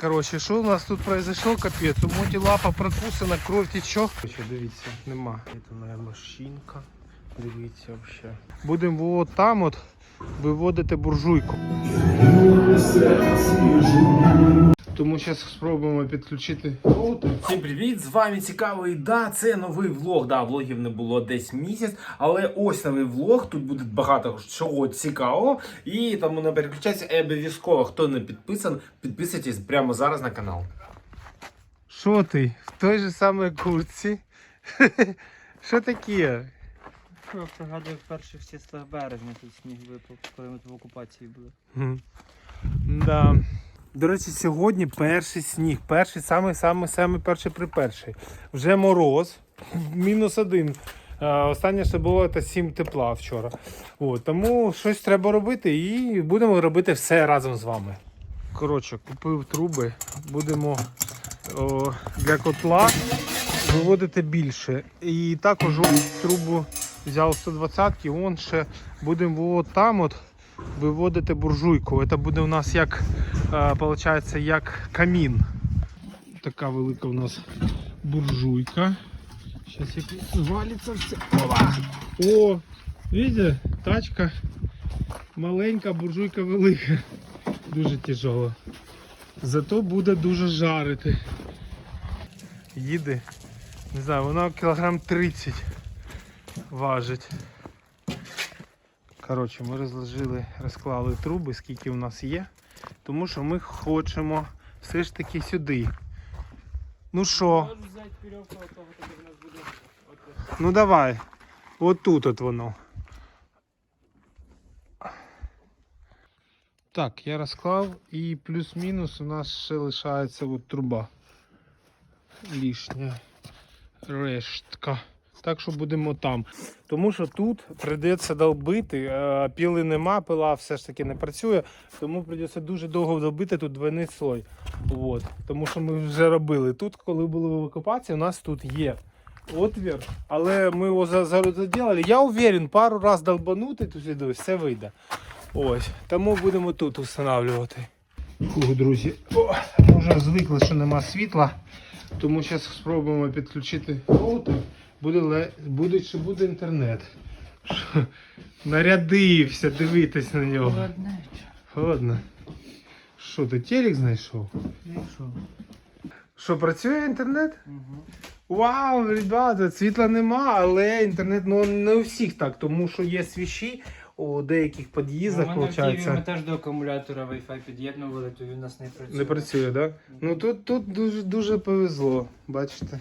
Короче, що у нас тут произошло, капець? У моті лапа прокусана, кров тече. Дивіться, нема. Це моя машинка. Дивіться взагалі. Будемо от там от виводити буржуйку. Тому зараз спробуємо підключити роутер. Всім привіт! З вами цікавий. Да, це новий влог. Да, влогів не було десь місяць, але ось новий влог. Тут буде багато чого цікавого. І тому не переключайтеся обов'язково. Хто не підписаний, підписуйтесь прямо зараз на канал. Що ти? В той же самій куртці? Що таке? Я пригадую в перших числах березня тут сніг випав, коли ми тут в окупації були. Да. До речі, сьогодні перший сніг. Перший, самий, самий, самий перший при перший. Вже мороз, мінус один. Е, Останнє, що було, це 7 тепла вчора. От, тому щось треба робити і будемо робити все разом з вами. Коротше, купив труби, будемо о, для котла виводити більше. І також трубу взяв 120 вон ще будемо от там от виводити буржуйку. Це буде у нас як, е, виходить, як камін. Така велика у нас буржуйка. Зараз як валиться все. О, видите, тачка маленька, буржуйка велика. Дуже тяжела. Зато буде дуже жарити. Їде. Не знаю, вона кілограм 30 важить. Коротше, ми розложили, розклали труби, скільки в нас є. Тому що ми хочемо все ж таки сюди. Ну що, ну давай. От тут от воно. Так, я розклав і плюс-мінус у нас ще лишається от труба. Лишня рештка. Так що будемо там. Тому що тут прийдеться долбити. е, Піли нема, пила все ж таки не працює. Тому прийдеться дуже довго долбити тут двойний слой. От. Тому що ми вже робили. Тут, коли були в окупації, у нас тут є отвір, але ми його за- за- заділили. Я уверен, пару раз долбанути тут все вийде. Ось. Тому будемо тут встановлювати. Фух, друзі. О, вже звикли, що нема світла. Тому зараз спробуємо підключити роутер. Буде, буде чи буде інтернет. Що? Нарядився, дивитись на нього. Холоднечо. Ладно. Що, ти телек знайшов? Ну і що? Працює інтернет? Угу. Вау, ребята, світла нема, але інтернет ну, не у всіх так, тому що є свіші у деяких під'їздах, У мене ми теж до акумулятора Wi-Fi під'єднували, то він у нас не працює. Не працює, так? Да? Ну тут, тут дуже дуже повезло, бачите.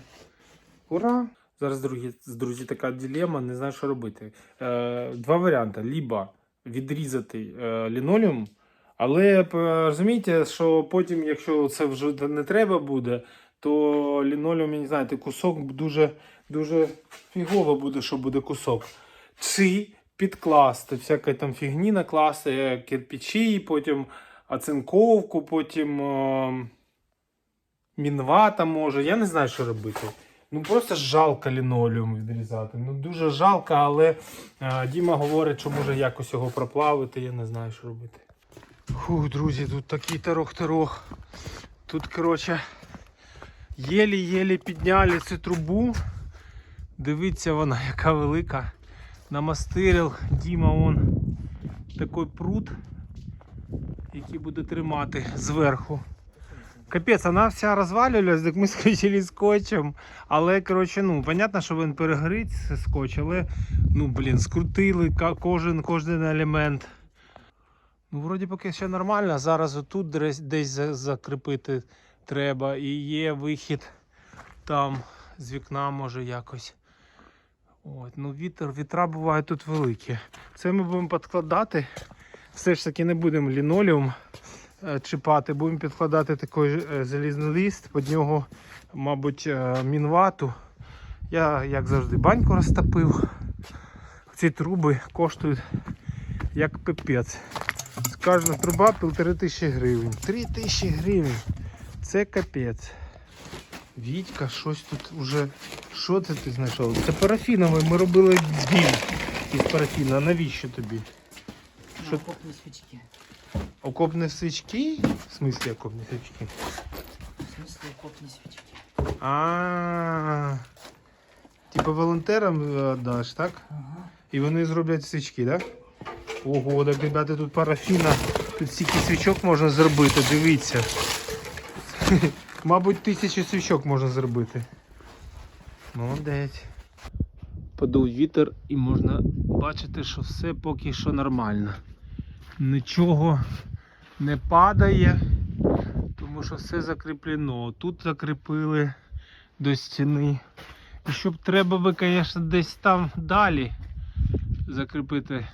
Ура! Зараз, друзі, друзі, така дилема, не знаю, що робити. Е, два варіанти: либо відрізати е, лінолеум, але е, розумієте, що потім, якщо це вже не треба буде, то лінолеум, я не знаю, кусок дуже, дуже фігово буде, що буде кусок. Чи підкласти, всяке там фігні накласти, е, кирпичі, потім оцинковку, потім е, мінвата може. Я не знаю, що робити. Ну просто жалко лінолеум відрізати. Ну дуже жалко, але е, Діма говорить, що може якось його проплавити, я не знаю, що робити. Фу, друзі, тут такий тарох-тарох. Тут, коротше, єлі-єлі підняли цю трубу. Дивіться вона, яка велика. Намастирив Діма он такий прут, який буде тримати зверху. Капець, вона вся розвалювалась, так ми скочили скотчем. Але, коротше, ну, понятно, що він перегорить скотч, але, ну, блін, скрутили кожен, кожен елемент. Ну, вроді поки ще нормально. Зараз отут десь, закріпити треба. І є вихід там з вікна, може якось. От, ну вітер, вітра бувають тут великі. Це ми будемо підкладати. Все ж таки не будемо лінолеум е, чіпати, будемо підкладати такий е, залізний лист, під нього, мабуть, е, мінвату. Я, як завжди, баньку розтопив. Ці труби коштують як пипець. Кожна труба півтори тисячі гривень. Три тисячі гривень. Це капець. Вітька, щось тут уже. Що це ти знайшов? Це парафіновий. Ми робили дві із парафіна. Навіщо тобі? Що- свічки. Окопні свічки? В смислі окопні свічки? В смысле окопні свічки. А. Типа волонтерам е, даш, так? Ага. І вони зроблять свічки, так? Ого, так, ребята, тут парафіна. Тут стільки свічок можна зробити, дивіться. Мабуть, тисячі свічок можна зробити. Молодець. Подув вітер і можна бачити, що все поки що нормально. Нічого не падає, тому що все закріплено. Тут закріпили до стіни. І щоб треба би, звісно, десь там далі закріпити.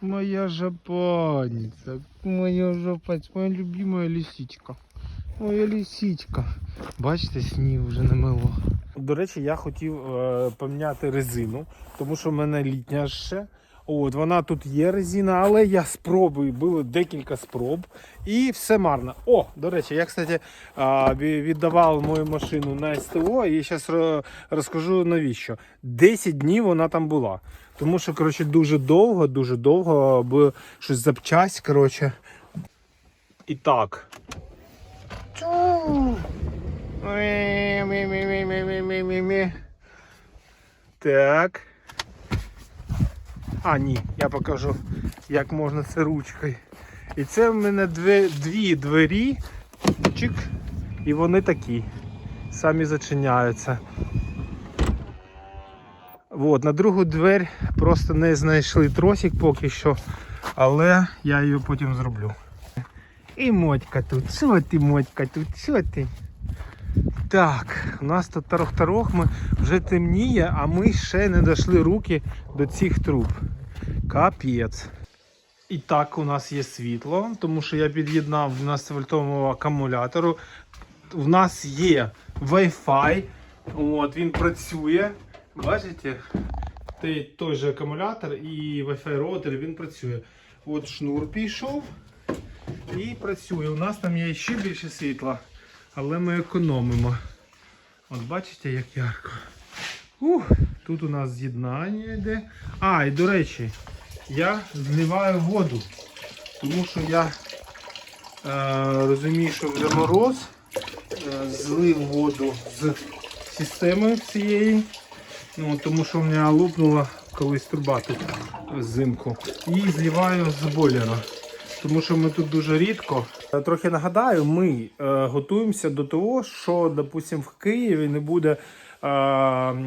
Моя жопаниця, моя жопаниця, моя любимая лисичка. Моя лисичка. Бачите, сніг вже намело. До речі, я хотів е, поміняти резину, тому що в мене літня ще. От, вона тут є резина, але я спробую, було декілька спроб і все марно. О, до речі, я, кстати, віддавав мою машину на СТО і зараз розкажу навіщо. 10 днів вона там була. Тому що, коротше, дуже довго, дуже довго, бо щось запчасть, коротше. І так. Так. А, ні, я покажу, як можна це ручкою. І це в мене дві, дві двері. Чик. І вони такі. Самі зачиняються. От, на другу двері просто не знайшли тросик поки що, але я її потім зроблю. І мотька тут. Що ти, мотька тут? Що ти? Так, у нас тут тарох-тарох, ми вже темніє, а ми ще не дійшли руки до цих труб. Капець. І так у нас є світло, тому що я під'єднав на 12 вольтовому акумулятору. У нас є Wi-Fi. От, він працює. Бачите? Той, той же акумулятор і Wi-Fi роутер він працює. От шнур пішов і працює. У нас там є ще більше світла, але ми економимо. От бачите, як ярко. Ух, тут у нас з'єднання йде. А, і до речі, я зливаю воду, тому що я е, розумію, що вже мороз. Е, злив воду з системи цієї. Ну, тому що в мене лопнула колись труба тут взимку. І зливаю з бойлера. Тому що ми тут дуже рідко. Е, Трохи нагадаю, ми е, готуємося до того, що, допустимо, в Києві не буде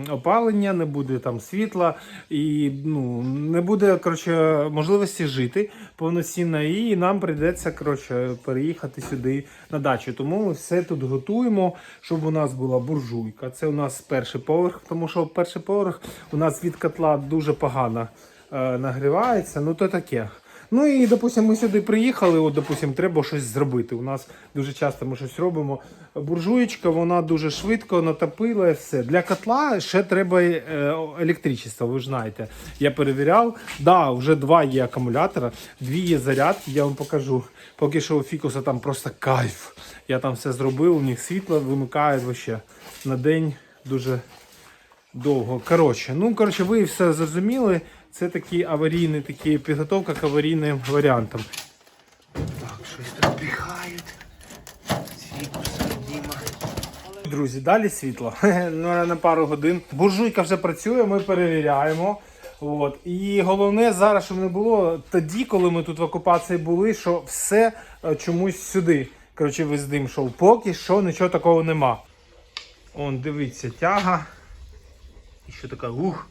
опалення, не буде там світла і ну, не буде коротше, можливості жити повноцінно, і нам прийдеться коротше, переїхати сюди на дачу. Тому ми все тут готуємо, щоб у нас була буржуйка. Це у нас перший поверх, тому що перший поверх у нас від котла дуже погано е, нагрівається. Ну то таке. Ну і, допустимо, ми сюди приїхали, от, допустимо, треба щось зробити. У нас дуже часто ми щось робимо. Буржуєчка, вона дуже швидко натопила все. Для котла ще треба е, електричество, ви ж знаєте. Я перевіряв. Да, вже два є акумулятора, дві є зарядки, я вам покажу. Поки що у фікуса там просто кайф. Я там все зробив, у них світло вимикають вообще на день дуже довго. Коротше, ну коротше, ви все зрозуміли. Це такі аварійні, такі підготовка к аварійним варіантам. Так, щось тут піхають. Друзі, далі світло Ну, на пару годин. Буржуйка вже працює, ми перевіряємо. От. І головне зараз, щоб не було тоді, коли ми тут в окупації були, що все е, чомусь сюди. Коротше, весь дим йшов. Поки що нічого такого нема. Он, дивіться, тяга. І що така, ух,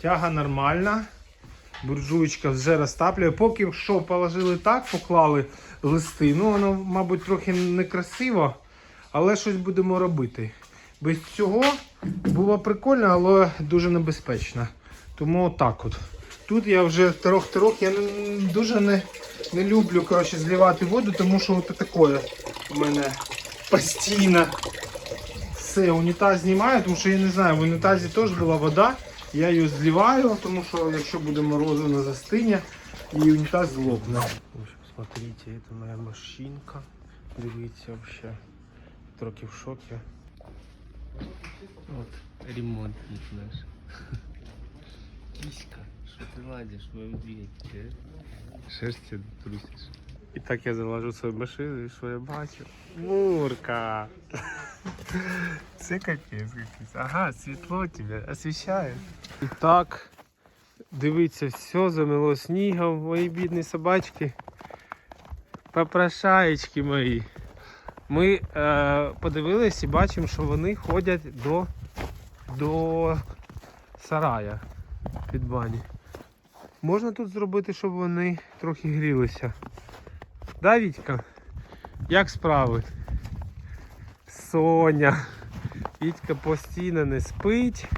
тяга нормальна. Буржуєчка вже розтаплює. Поки що положили так, поклали листи. Ну, воно, мабуть, трохи некрасиво, але щось будемо робити. Без цього було прикольно, але дуже небезпечно. Тому так от. Тут я вже трох-трох, я дуже не, не люблю коротше, зливати воду, тому що от таке у мене постійно. Все, унітаз знімаю, тому що я не знаю, в унітазі теж була вода. Я її зливаю, тому що якщо буде морозу на застиня, і унітаз злопне. В общем, смотрите, это моя машинка. Дивіться вообще. Трохи в шокі. От, ремонтник наш. Киська, що ти ладиш, моєму двигателю? Шерсті трусиш. І так я залажу в свою машину, і що я бачу? Мурка. Це капець якийсь. Ага, світло тебе освіщає. І так, дивіться, все замело снігом, мої бідні собачки. Попрошаєчки мої. Ми е, подивились і бачимо, що вони ходять до, до сарая під бані. Можна тут зробити, щоб вони трохи грілися. Да, Вітька? Як справи? Соня. Вітька постійно не спить.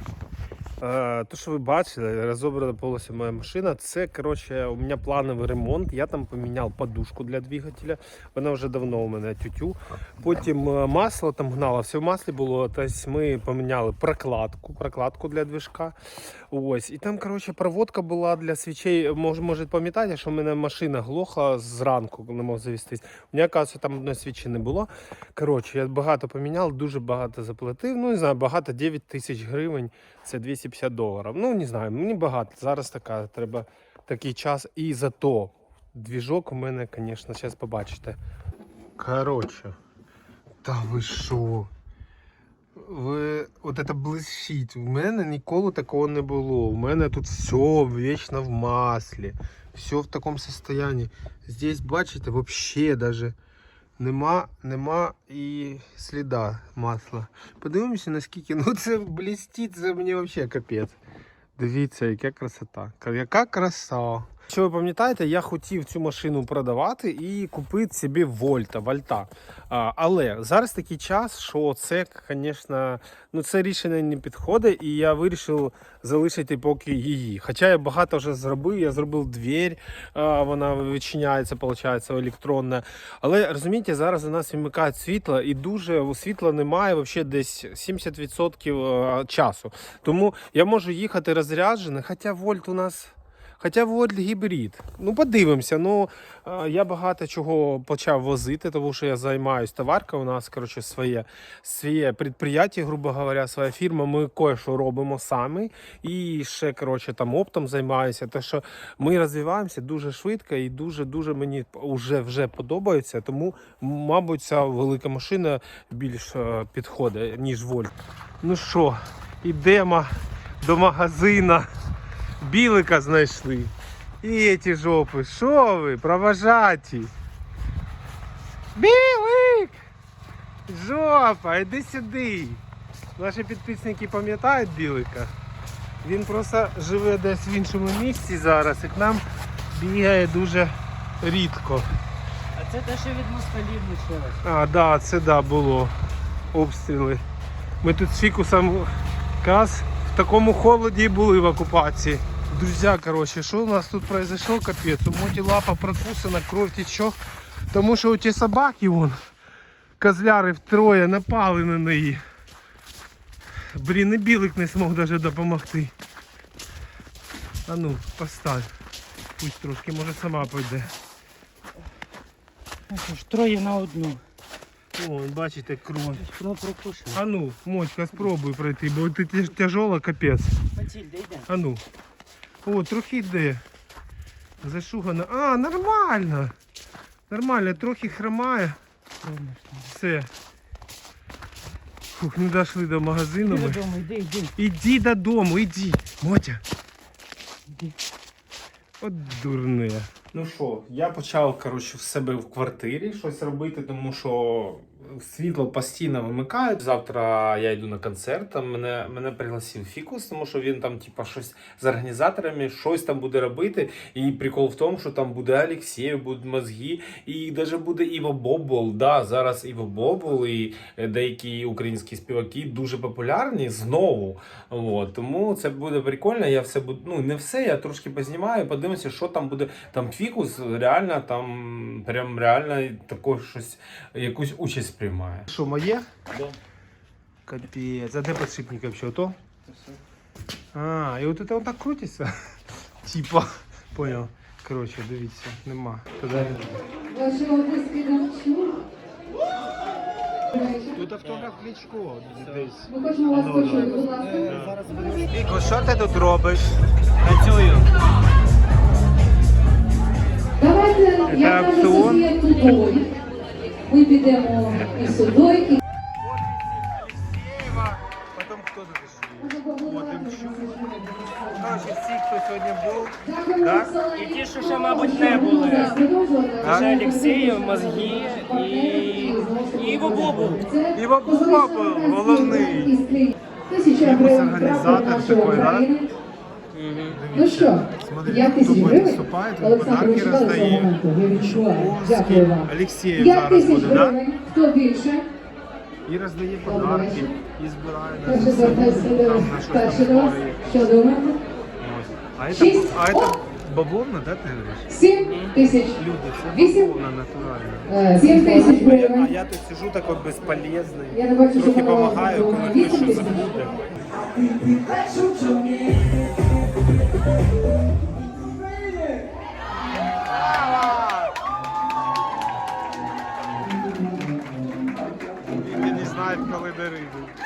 Е, то, що ви бачили, розобрана полося моя машина. Це коротше, у мене плановий ремонт. Я там поміняв подушку для двигателя. Вона вже давно у мене тютю. Потім е, масло там гнало, все в маслі було. Тобто ми поміняли прокладку, прокладку для движка. Ось. І там, коротше, проводка була для свічей. Може, може пам'ятаєте, що в мене машина глохла зранку, не мог завестись. У мене, кажуть, там одної свічі не було. Коротше, я багато поміняв, дуже багато заплатив. Ну, не знаю, багато 9 тисяч гривень. Це 250 доларів. Ну, не знаю, мені багато. Зараз така, треба такий час. І зато двіжок у мене, звісно, зараз побачите. Коротше, та ви що? Ви от це блищить. У мене ніколи такого не було. У мене тут все вічно в маслі. Все в такому состоянии. Здесь, бачите, вообще даже нема, нема і сліда масла. Подивимося, наскільки. Ну це блістить, це мені взагалі капець. Дивіться, яка красота. Яка краса. Що ви пам'ятаєте, я хотів цю машину продавати і купити собі Вольта, Вольта. Але зараз такий час, що це, звісно, ну це рішення не підходить, і я вирішив залишити поки її. Хоча я багато вже зробив, я зробив двір, вона відчиняється, виходить, електронна. Але розумієте, зараз у нас вимикають світло, і дуже світла немає взагалі десь 70% часу. Тому я можу їхати розряджений, хоча вольт у нас. Хоча вольт гібрид. Ну, подивимося. Ну, е, я багато чого почав возити, тому що я займаюся товаркою. У нас, коротше, своє, своє підприємство, грубо говоря, своя фірма. Ми кое-що робимо самі. І ще, коротше, там оптом займаюся. Так що ми розвиваємося дуже швидко і дуже-дуже мені вже, вже подобається. Тому, мабуть, ця велика машина більш е, підходить, ніж вольт. Ну що, йдемо до магазина. Білика знайшли. І ті жопи. Що ви? Провожаті. Білик! Жопа, іди сюди. Наші підписники пам'ятають білика. Він просто живе десь в іншому місці зараз і к нам бігає дуже рідко. А це те, що від москалів лишилось. А, да, це да, було. Обстріли. Ми тут з фікусом якраз в такому холоді і були в окупації. Друзі, коротше, що у нас тут произошло, капець? У моті лапа прокусана, кров тече. Тому що ті собаки вон, козляри втроє напали на неї. Блін, і білик не змог навіть допомогти. А ну, постав. Пусть трошки, може сама пойде. Ну що ж, троє на одну. О, бачите, кров. А ну, Мотька, спробуй пройти, бо ти тяж- тяжола, капець. Матільда, йде. А ну. О, трохи йде. Зашугана. А, нормально. Нормально, трохи хромає. Все. Фух, не дійшли до магазину. Ми. Додому, йди, йди. Іди додому, іди. Мотя. Іди. От дурне. Ну що, я почав коротше, в себе в квартирі щось робити, тому що світло постійно вимикають. Завтра я йду на концерт. Там мене, мене пригласив Фікус, тому що він там, типа, щось з організаторами, щось там буде робити. І прикол в тому, що там буде Олексій, будуть мозги, і навіть буде Іво Бобол. Да, зараз Іво Бобол і е, деякі українські співаки дуже популярні знову. От, тому це буде прикольно. Я все буду, ну не все, я трошки познімаю, подивимося, що там буде. Там фікус реально там прям реально також щось, якусь участь приймає. Що, моє? Да. Капець, а де подшипник вообще? То? А, і от це отак крутиться. Типа, понял. Коротше, дивіться, нема. Тоді... Тут автограф Кличко десь. Ми хочемо вас почути, будь ласка. Віко, що ти тут робиш? Працюю. Давайте, я кажу. Софія тудою. Ми підемо і сюди, і Потім хто тут ще? Коротше, всі, хто сьогодні був, Так? І ті, що ще, мабуть, не були. Так. Ще Олексіїв, мозги і, і Іво Бобу. Іво Бобу, головний. Якийсь організатор да? України. Ну що, Смотрите, 5 тисяч гривень. Олександр, подарки ви чекали цього моменту? Я відчуваю. Дякую вам. Олексієв 5 зараз тисяч гривень. Хто більше? І роздає подарки, і збирає звертайся до там до вас. Що думаєте? А це, Шість. а це бавовна, да, ти говориш? 7 тисяч. Люди, це Вісім. бавовна натуральна. Е, 7 тисяч А я, а гривень. я тут сижу такой безполезний. Я не бачу, що Трохи воно допомагаю, коли вісім хтось щось забуде. Дари йдуть.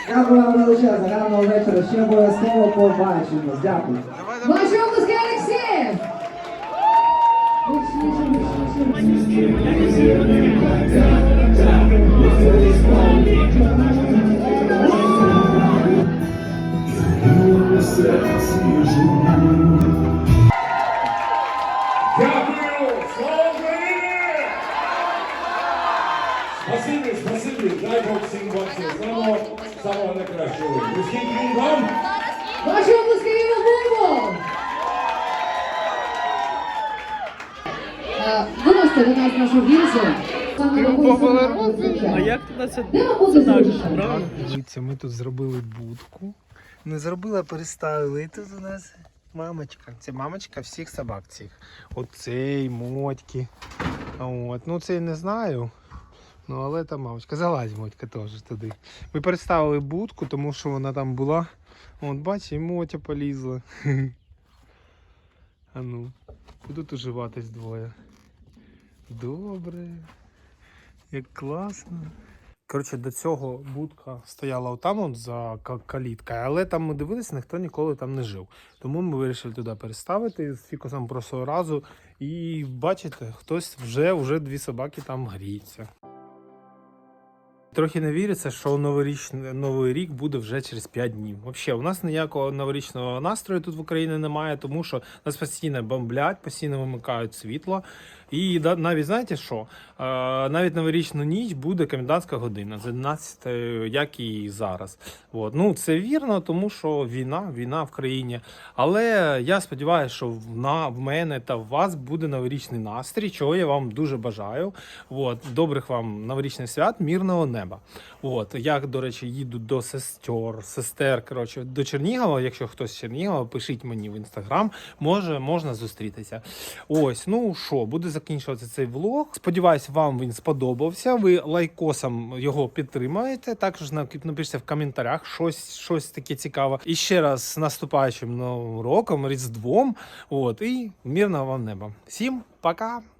Дякую вам величезно, гарного вечора. Ще обов'язково побачимось. Дякую. Давай, давай. А як туди це? Правильно? Дивіться, ми тут зробили будку. Не зробили, а переставили. І тут у нас мамочка. Це мамочка всіх собак цих. Оцей, мотьки. От. Ну цей не знаю. Ну, але та мамочка. Залазь, мотька теж туди. Ми переставили будку, тому що вона там була. От, бачиш, і мотя полізла. А ну, будуть уживатись двоє. Добре. Як класно. Коротше, до цього будка стояла отам от за каліткою, але там ми дивилися, ніхто ніколи там не жив. Тому ми вирішили туди переставити з фікусом просто разу. І бачите, хтось вже, вже дві собаки там гріються. Трохи не віриться, що новорічний новий рік буде вже через 5 днів. Взагалі, у нас ніякого новорічного настрою тут в Україні немає, тому що нас постійно бомблять, постійно вимикають світло. І навіть знаєте що? Навіть новорічну ніч буде комендантська година з 11, як і зараз. От. Ну, це вірно, тому що війна, війна в країні. Але я сподіваюся, що на, в мене та в вас буде новорічний настрій, чого я вам дуже бажаю. От. Добрих вам новорічних свят, мирного неба. От. Я, до речі, їду до сестер, сестер, коротше, до Чернігова. Якщо хтось з Чернігова, пишіть мені в інстаграм, може, можна зустрітися. Ось, ну що, буде закінчуватися цей влог. Сподіваюсь, вам він сподобався. Ви лайкосом його підтримаєте. Також нап- напишіть в коментарях щось, щось таке цікаве. І ще раз з наступаючим новим роком, Різдвом. От, і мирного вам неба. Всім пока!